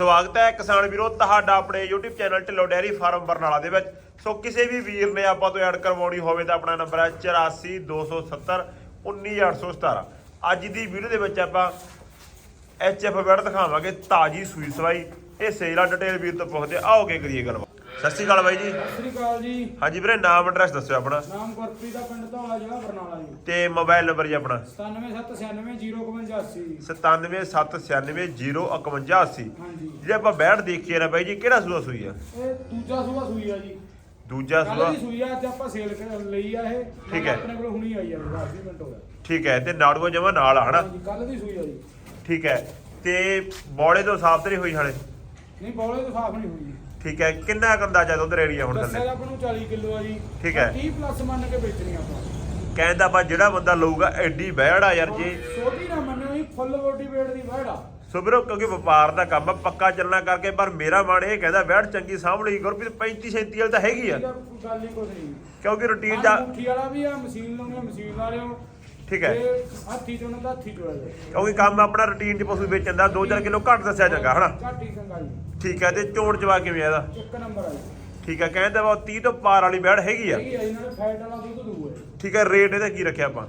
ਸਵਾਗਤ ਹੈ ਕਿਸਾਨ ਵੀਰੋ ਤੁਹਾਡਾ ਆਪਣੇ YouTube channel Dhillon dairy farm Barnala ਦੇ ਵਿੱਚ। ਸੋ ਕਿਸੇ ਵੀ ਵੀਰ ਨੇ ਆਪਾਂ ਤੋਂ ਐਡ ਕਰਵਾਉਣੀ ਹੋਵੇ ਤਾਂ ਆਪਣਾ ਨੰਬਰ ਹੈ 8427 19817 ਅੱਜ ਦੀ ਵੀਡੀਓ ਦੇ ਵਿੱਚ ਆਪਾਂ ਐਚਐਫ ਬੈਡ ਦਿਖਾਵਾਂਗੇ ਤਾਜੀ ਸੂਈ ਸਵਾਈ। ਇਹ ਸੇਲਾ ਡਿਟੇਲ ਵੀਰ ਤੋਂ ਪੁੱਛਦੇ ਆਓਗੇ ਕਰੀਏ ਗੱਲਬਾਤ। ਸਤਿ ਸ਼੍ਰੀ ਅਕਾਲ ਬਾਈ ਜੀ। ਸਤਿ ਸ੍ਰੀ ਅਕਾਲ ਜੀ। ਹਾਂਜੀ ਵੀਰੇ ਨਾਮ ਐਡਰੈਸ ਦੱਸਿਓ ਆਪਣਾ। ਨਾਮ ਗੁਰਪ੍ਰੀਤ ਦਾ ਪਿੰਡ ਧੌਲਾ ਜ਼ਿਲ੍ਹਾ ਬਰਨਾਲਾ ਜੀ। ਤੇ ਮੋਬਾਈਲ ਨੰਬਰ ਜੀ ਆਪਣਾ। 9779905180 9779051051 ਹਾਂਜੀ। ਜਿਹੜੇ ਆਪਾਂ ਬੈਠ ਦੇਖੀਏ ਨਾ ਬਾਈ ਜੀ ਕਿਹੜਾ ਸੂਆ ਸੂਈ ਆ? ਇਹ ਦੂਜਾ ਸੂਆ ਸੂਈ ਆ ਜੀ। ਦੂਜਾ ਸੂਆ। ਸੂਈ ਆ ਅੱਜ ਆਪਾਂ ਸੇਲ ਲਈ ਆ ਇਹ। ਠੀਕ ਹੈ। ਆਪਣੇ ਕੋਲ ਹੁਣੀ ਆਈ ਆ 10 ਮਿੰਟ ਹੋ ਗਏ। ਠੀਕ ਹੈ ਤੇ ਨਾੜੂਆ ਜਮਾ ਨਾਲ ਆ ਹਨਾ? ਕੱਲ ਦੀ ਸੂਈ ਆ ਜੀ। ਠੀਕ ਹੈ ਤੇ ਬੋਲੇ ਤੋਂ ਸਾਫ਼ ਤਰੀ ਹੋਈ ਹਲੇ? ਨਹੀਂ ਬੋਲੇ ਤੋਂ ਸਾਫ਼ ਨਹੀਂ ਹੋਈ। ਜੀ ਠੀਕ ਹੈ ਕਿੰਨਾ ਕੁ ਅੰਦਾਜ਼ਾ ਦੁੱਧ ਰੇੜੀਆ ਹੁਣ ਦੱਸਿਆ ਥੱਲੇ? ਤਾਂ ਆਪਾਂ ਨੂੰ 40 ਕਿਲੋ ਆ ਜੀ। ਠੀਕ ਹੈ। 30 ਪਲੱਸ ਮੰਨ ਕੇ ਵੇਚਣੀ ਆਪਾਂ। ਕਹਿੰਦਾ ਬਾ ਜਿਹੜਾ ਬੰਦਾ ਲਊਗਾ ਐਡੀ ਬਹਿੜ ਆ ਯਾਰ ਜੇ। ਛੋਟੀ ਨਾ ਮੰਨਿਓ ਜੀ ਫੁੱਲ ਬੋਡੀ ਵੇਟ ਦੀ ਵੜ ਆ। ਸੋ ਵੀਰੋ ਕਿਉਂਕਿ ਵਪਾਰ ਦਾ ਕੰਮ ਆ ਪੱਕਾ ਚੱਲਣਾ ਕਰਕੇ ਪਰ ਮੇਰਾ ਮਨ ਇਹ ਕਹਿੰਦਾ ਬਹਿੜ ਚੰਗੀ ਸਾਹਮਣੇ ਗੁਰਪ੍ਰੀਤ 35 37 ਵਾਲੀ ਤਾਂ ਹੈਗੀ ਆ। ਕੋਈ ਗੱਲ ਨਹੀਂ। ਕਿਉਂਕਿ ਰੁਟੀਨ ਦਾ ਮੁੱਠੀ ਵਾਲਾ ਵੀ ਆ ਮਸ਼ੀਨ ਲਾਉਣੀ ਆ ਮਸ਼ੀਨ ਵਾਲਿਓ ਠੀਕ ਹੈ। ਤੇ ਹੱਥੀ ਚੋਂ ਨਾ ਹੱਥੀ ਚੋਂ ਜਾਏ ਕਿਉਂਕਿ ਕੰਮ ਆਪਣਾ ਰੁਟੀਨ ਚ ਪਸ਼ੂ ਵੇਚਣ ਦਾ 2-4 ਕਿਲੋ ਘੱਟ ਦੱਸਿਆ ਚੰਗਾ ਹਨਾ? ਘੱਟ ਜੀ। ਠੀਕ ਹੈ ਤੇ ਚੋਣ ਚਵਾ ਕਿਵੇਂ ਆ ਇਹਦਾ? ਇੱਕ ਨੰਬਰ ਆ ਜੀ। ਠੀਕ ਹੈ ਕਹਿੰਦਾ ਵਾ 30 ਤੋਂ ਪਾਰ ਵਾਲੀ ਬੈੜ ਹੈਗੀ ਆ। ਹੈਗੀ ਆ ਇਹਨਾਂ ਨੇ ਫੈਟ ਵਾਲਾ ਦੁੱਧ ਦੂ ਹੈ ਠੀਕ ਹੈ ਰੇਟ ਇਹਦਾ ਕੀ ਰੱਖਿਆ ਆਪਾਂ?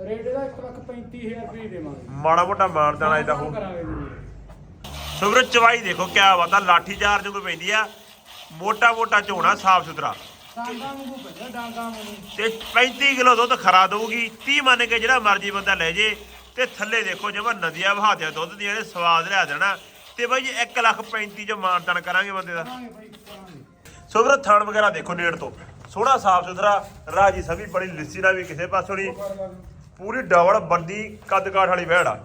ਰੇਟ ਇਹਦਾ 135000 ਰੁਪਏ ਦੇਵਾਂਗੇ। ਮਾੜਾ ਮੋਟਾ ਮਾਨਦਾਨ ਅਜ ਦਾ ਹੋ ਕਰਾਂਗੇ ਜੀ। ਚਵਾਈ ਦੇਖੋ ਕਿਆ ਬਾਤ ਆ ਲਾਠੀ ਚਾਰਜ ਨੂੰ ਪੈਂਦੀ ਆ। ਮੋਟਾ ਮੋਟਾ ਝੋਣਾ ਸਾਫ਼ ਸੁਥਰਾ। ਡਾਂਗਾ ਨੂੰ ਭੱਜਾ ਡਾਂਗਾ ਨੂੰ ਤੇ 35 ਕਿਲੋ ਦੁੱਧ ਖਰਾ ਦਊਗੀ। 30 ਮੰਨ ਕੇ ਜਿਹੜਾ ਮਰਜ਼ੀ ਬੰਦਾ ਲੈ ਜੇ। ਤੇ ਥੱਲੇ ਦੇਖੋ ਜਿਵੇਂ ਨਦੀਆਂ ਵਹਾ ਦਿਆ ਦੁੱਧ ਦੀਆਂ ਜਿਹੜੇ ਸਵਾਦ ਲਿਆ ਦੇਣਾ। ਤੇ ਬਾਈ ਜੀ 1 ਲੱਖ 35 ਚ ਮਾਨਦਾਨ ਕਰਾਂਗੇ ਬੰਦੇ ਦਾ। ਕਰਾਂਗੇ ਬਾਈ ਕਰਾਂਗੇ ਸੋ ਵੀਰੋ ਥਣ ਵਗੈਰਾ ਦੇਖੋ ਨੇੜ ਤੋਂ। ਸੋਹਣਾ ਸਾਫ਼ ਸੁਥਰਾ, ਰਾਜੀ ਸਭੀ ਬੜੀ ਲਿੱਸੀ ਨਾ ਵੀ ਕਿਸੇ ਪਾਸੋਂ ਨਹੀਂ। ਪੂਰੀ ਡਬਲ ਬੰਦੀ, ਕੱਦ ਕਾਠ ਵਾਲੀ ਵਹਿੜ ਆ।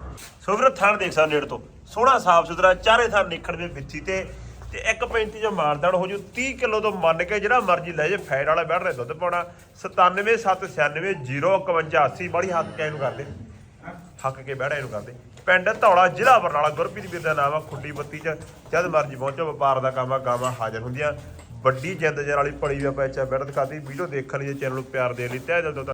ਸੋ ਵੀਰੋ ਥਣ ਦੇਖ ਸਕਦੇ ਨੇੜ ਤੋਂ। ਸੋਹਣਾ ਸਾਫ਼ ਸੁਥਰਾ, ਚਾਰੇ ਥਣ ਨਿਖੜ ਦੇ ਵਿੱਚੀ ਤੇ ਤੇ 1.35 ਜੋ ਮਾਰਦਾਣ ਹੋ ਜੂ। 30 ਕਿਲੋ ਤੋਂ ਮੰਨ ਕੇ ਜਿਹੜਾ ਮਰਜ਼ੀ ਲੈ ਜੇ, ਫੈਟ ਵਾਲਾ ਬੈਠ ਰਿਹਾ ਦੁੱਧ ਪਾਉਣਾ। 9779905180 ਬੜੀ ਹੱਕ ਕੇ ਇਹਨੂੰ ਕਰਦੇ। ਹੱਕ ਕੇ ਬਹਿੜਾ ਇਹਨੂੰ ਕਰਦੇ। ਪਿੰਡ ਧੌਲਾ ਜ਼ਿਲ੍ਹਾ ਬਰਨਾਲਾ, ਗੁਰਪ੍ਰੀਤ ਵੀਰ ਦਾ ਨਾਮ ਆ, ਖੁੱਡੀ ਬੱਤੀ ਚ। ਜਦ ਮਰਜ਼ੀ ਪਹੁੰਚੋ, ਵਪਾਰ ਦਾ ਕੰਮ ਆ, ਗਾਵਾਂ ਹਾਜ਼ਰ ਹੁੰਦੀਆਂ। ਵੱਡੀ ਜਿੰਦ ਜਰ ਵਾਲੀ ਪੜੀ ਵੀ ਆਪਾਂ ਇੱਥੇ ਬੈਠ ਦਿਖਾਤੀ। ਵੀਡੀਓ ਦੇਖਣ ਲਈ ਚੈਨਲ ਨੂੰ ਪਿਆਰ ਦੇਣ ਲਈ ਤਹਿ ਦਿਲ ਤੋਂ